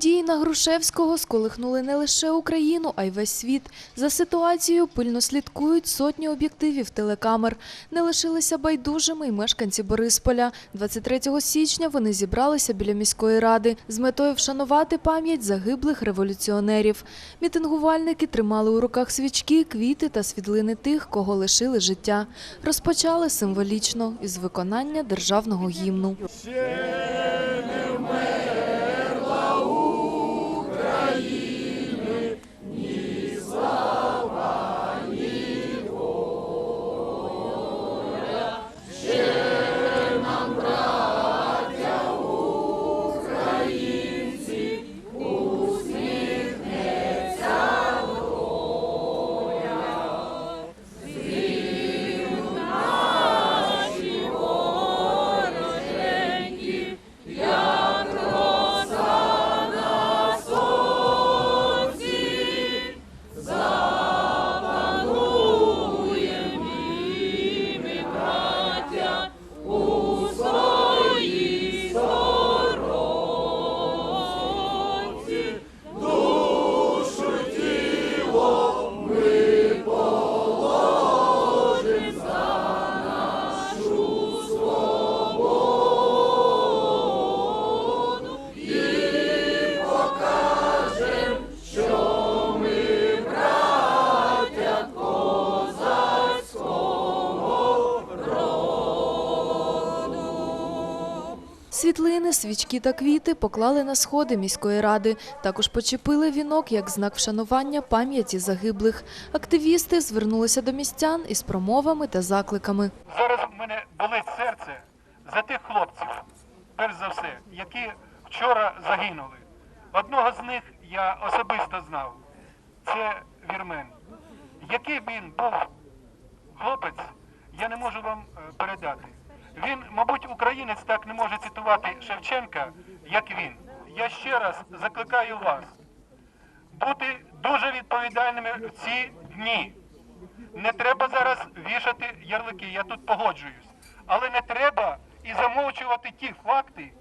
Події на Грушевського сколихнули не лише Україну, а й весь світ. За ситуацією пильно слідкують сотні об'єктивів телекамер. Не лишилися байдужими й мешканці Борисполя. 23 січня вони зібралися біля міської ради з метою вшанувати пам'ять загиблих революціонерів. Мітингувальники тримали у руках свічки, квіти та світлини тих, кого лишили життя. Розпочали символічно із виконання державного гімну. Світлини, свічки та квіти поклали на сходи міської ради. Також почепили вінок як знак вшанування пам'яті загиблих. Активісти звернулися до містян із промовами та закликами. Зараз в мене болить серце за тих хлопців, перш за все, які вчора загинули. Одного з них я особисто знав. Це вірмен. Який він був хлопець, я не можу вам е, передати. Він, мабуть, українець так не може цитувати Шевченка, як він. Я ще раз закликаю вас бути дуже відповідальними в ці дні. Не треба зараз вішати ярлики, я тут погоджуюсь. Але не треба і замовчувати ті факти,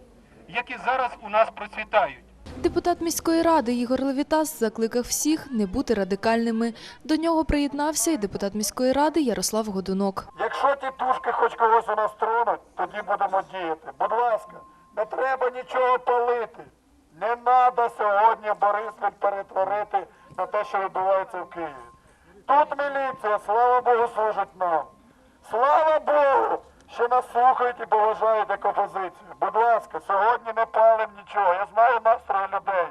які зараз у нас процвітають. Депутат міської ради Ігор Левітас закликав всіх не бути радикальними. До нього приєднався і депутат міської ради Ярослав Годунок. Якщо ті тушки хоч когось у нас тронуть, тоді будемо діяти. Будь ласка, не треба нічого палити. Не треба сьогодні Бориспіль перетворити на те, що відбувається в Києві. Тут міліція, слава Богу, служить нам. Що нас слухають і поважають як. Будь ласка, сьогодні не палимо нічого. Я знаю настрої людей.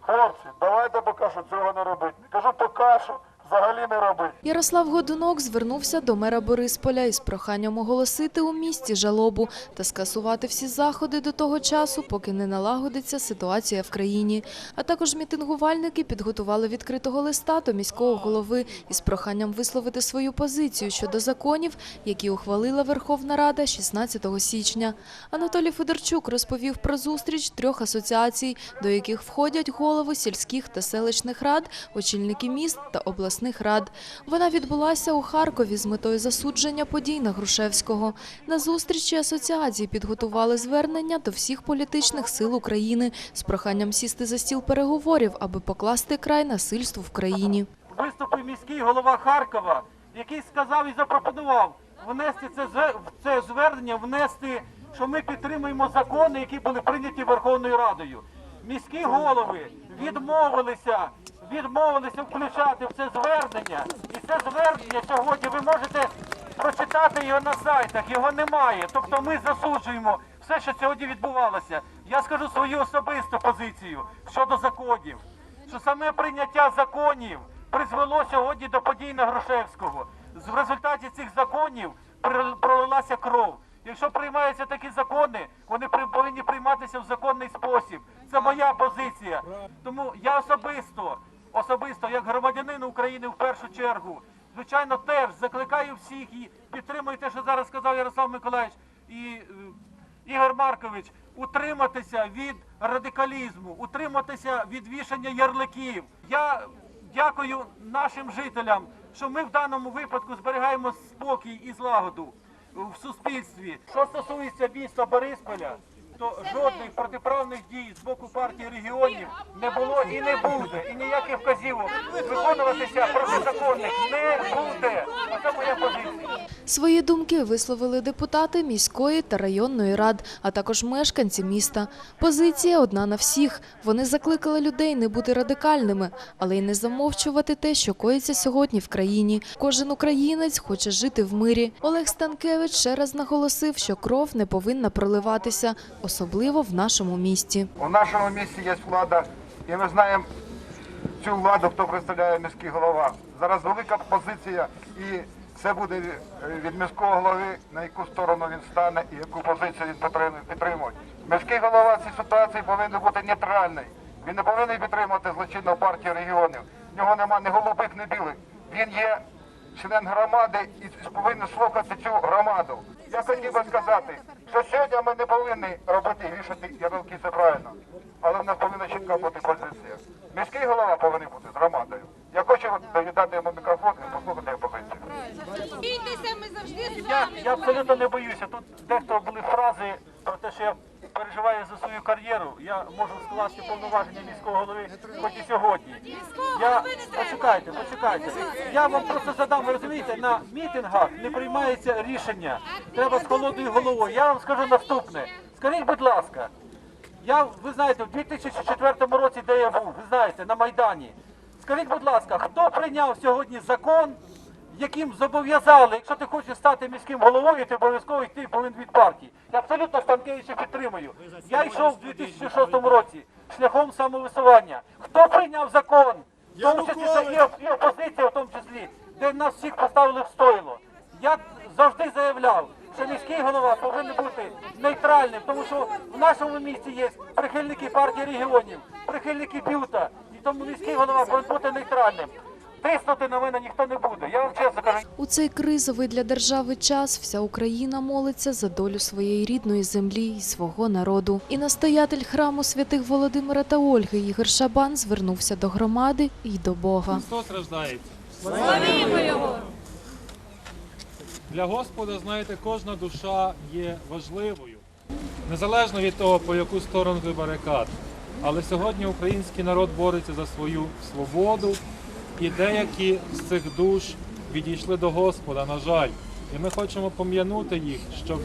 Хлопці, давайте поки що цього не робити. Кажу поки що, взагалі не робити. Ярослав Годунок звернувся до мера Борисполя із проханням оголосити у місті жалобу та скасувати всі заходи до того часу, поки не налагодиться ситуація в країні. А також мітингувальники підготували відкритого листа до міського голови із проханням висловити свою позицію щодо законів, які ухвалила Верховна Рада 16 січня. Анатолій Федорчук розповів про зустріч трьох асоціацій, до яких входять голови сільських та селищних рад, очільники міст та обласних рад. Вона відбулася у Харкові з метою засудження подій на Грушевського. На зустрічі асоціації підготували звернення до всіх політичних сил України з проханням сісти за стіл переговорів, аби покласти край насильству в країні. виступив міський голова Харкова, який сказав і запропонував внести це це звернення, внести, що ми підтримуємо закони, які були прийняті Верховною Радою. Міські голови відмовилися, відмовилися включати в це звернення. І це звернення сьогодні ви можете прочитати його на сайтах. Його немає. Тобто ми засуджуємо все, що сьогодні відбувалося. Я скажу свою особисту позицію щодо законів що саме прийняття законів призвело сьогодні до подій на Грушевського. В результаті цих законів пролилася кров. Якщо приймаються такі закони, вони при- повинні прийматися в законний спосіб. Це моя позиція. Тому я особисто, особисто, як громадянин України в першу чергу, звичайно, теж закликаю всіх і підтримую те, що зараз сказав Ярослав Миколаївич і е, Ігор Маркович, утриматися від радикалізму, утриматися від вішання ярликів. Я дякую нашим жителям, що ми в даному випадку зберігаємо спокій і злагоду в суспільстві. Що стосується міста Борисполя, що жодних протиправних дій з боку партії регіонів не було і не буде. І ніяких вказівок виконуватися протизаконних не буде. Оце моя позиція. Свої думки висловили депутати міської та районної рад, а також мешканці міста. Позиція одна на всіх. Вони закликали людей не бути радикальними, але й не замовчувати те, що коїться сьогодні в країні. Кожен українець хоче жити в мирі. Олег Станкевич ще раз наголосив, що кров не повинна проливатися, особливо в нашому місті. У нашому місті є влада, і ми знаємо цю владу, хто представляє міський голова. Зараз велика позиція, і це буде від- міського голови, на яку сторону він стане і яку позицію він підтримує-. Міський голова в цій ситуації повинен бути нейтральний. Він не повинен підтримувати злочинну партію регіонів. В нього нема ні голубих, ні білих. Він є член громади і повинен слухати цю громаду. Я хотів би сказати, що сьогодні ми не повинні робити вішати ярлики, це правильно. Але в нас повинна чітка бути позиція. Міський голова повинен бути з громадою. Я хочу віддати йому мікрофон і послухати його позицію. Бійтеся, ми завжди з Я, вами. я абсолютно не боюся. Тут дехто були фрази про те, що я переживаю за свою кар'єру. Я можу скласти повноваження міського голови хоч і сьогодні. Я почекайте, почекайте. Я вам просто задам, ви розумієте, на мітингах не приймається рішення. Треба з холодною головою. Я вам скажу наступне. Скажіть, будь ласка, я, ви знаєте, в 2004 році, де я був, ви знаєте, на Майдані. Скажіть, будь ласка, хто прийняв сьогодні закон, яким зобов'язали, якщо ти хочеш стати міським головою, ти обов'язково йти повинен від партії. Я абсолютно Станкевича підтримую. Я йшов в 2006 році шляхом самовисування. Хто прийняв закон? В тому числі і опозиція, в тому числі, де нас всіх поставили в стойло. Я завжди заявляв, що міський голова повинен бути нейтральним, тому що в нашому місті є прихильники партії регіонів, прихильники бюта, і тому міський голова повинен бути нейтральним. Тиснути на мене ніхто не буде. Я вам чесно кажу. У цей кризовий для держави час вся Україна молиться за долю своєї рідної землі і свого народу. І настоятель храму святих Володимира та Ольги Ігор Шабан звернувся до громади і до Бога. Христос рождається. Славімо його. Для Господа, знаєте, кожна душа є важливою, незалежно від того, по яку сторону ти барикад. Але сьогодні український народ бореться за свою свободу, і деякі з цих душ відійшли до Господа, на жаль. І ми хочемо пом'янути їх, щоб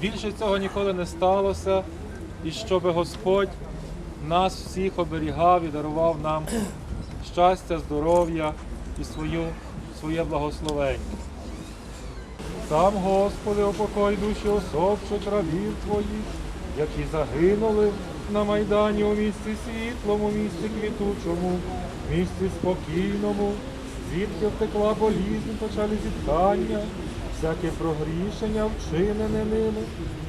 більше цього ніколи не сталося, і щоб Господь нас всіх оберігав і дарував нам щастя, здоров'я і свою, своє благословення. Сам, Господи, упокой душі особчих рабів Твоїх, які загинули на Майдані у місті світлому, місті квітучому, місті спокійному, звідки втекла болізнь, почали зіткання, всяке прогрішення вчинене ними,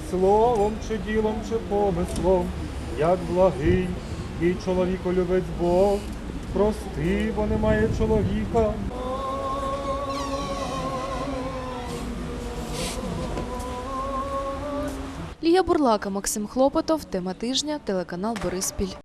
словом чи ділом, чи помислом, як благий і чоловіколюбець Бог, прости, бо немає чоловіка, Лія Бурлака, Максим Хлопотов, тема тижня, телеканал Бориспіль.